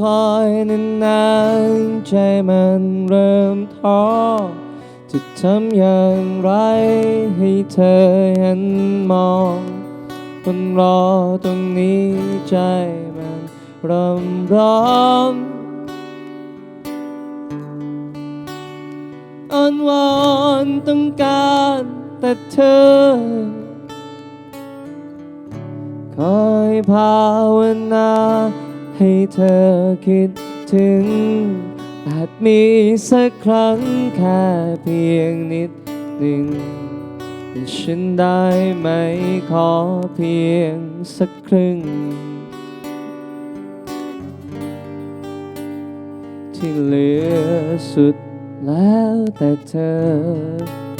คอยนานๆใจมันเริ่มท้อจะทำอย่างไรให้เธอหันมองคนรอตรงนี้ใจมันเริ่มร้อนอ้อนวอนต้องการแต่เธอ คอยภาวนา ให้เธอคิดถึง อาจมีสักครั้งแค่เพียงนิดหนึ่งฉันได้ไหมขอเพียงสักครึ่ง ที่เหลือสุดแล้วแต่เธอ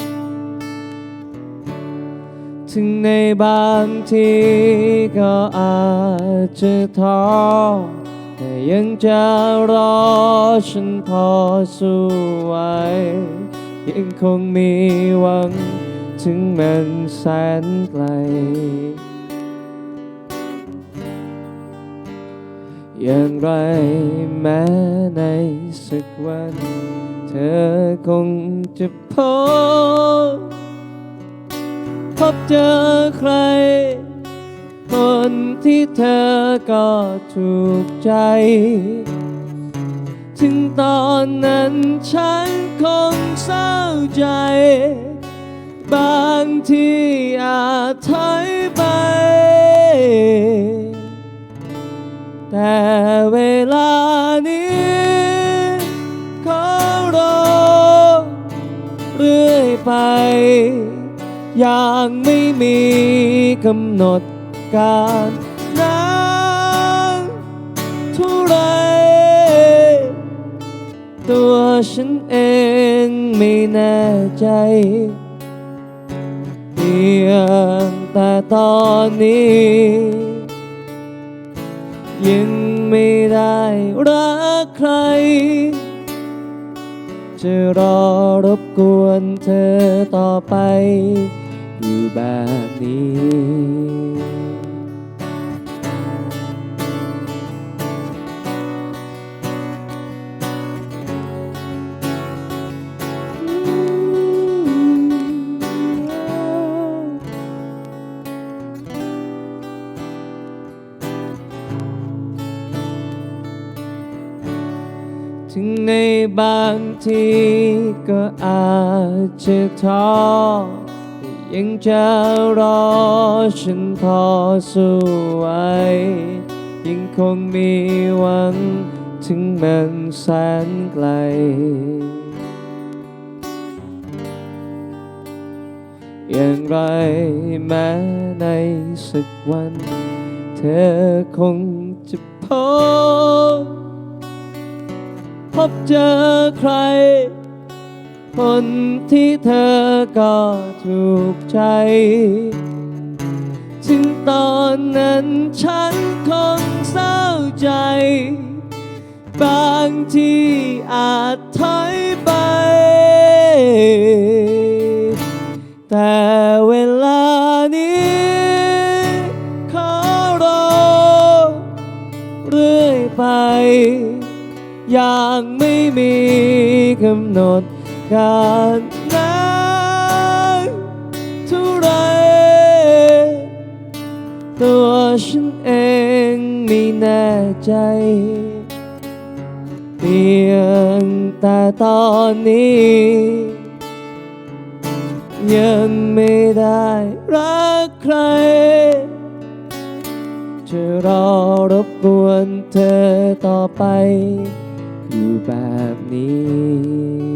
ถึงในบางทีก็อาจจะท้อแต่ยังจะรอฉันพอสู้ไหวยังคงมีหวังถึงมันแสนไกล อย่างไรแม้ในสักวัน เธอคงจะพบ บเจอใคร คนที่เธอก็ถูกใจ ถึงตอนนั้นฉันคงเศร้าใจ บางทีอาจถอยไป แต่เวลา อย่างไม่มีกำหนดการนานเท่าไร ตัวฉันเองไม่แน่ใจ เพียงแต่ตอนนี้ ยังไม่ได้รักใคร จะรอรบกวนเธอต่อไป อยู่แบบนี้ถึงในบา ยังจะรอฉันพอสู้ไหวยังคงมีหวังถึงมันแสนไกล อย่างไรแม้ในสักวัน เธอคงจะพบพบเจอใคร คนที่เธอก็ถูกใจ ถึงตอนนั้นฉันคงเศร้าใจ บางทีอาจถอยไป แต่เวลานี้ขอรอเรื่อยไป อย่างไม่มีกำหนด การนานเท่าไรตัวฉันเองไม่แน่ใจเพียงแต่ตอนนี้ ยังไม่ได้รักใคร จะรอรบกวนเธอต่อไป อยู่แบบนี้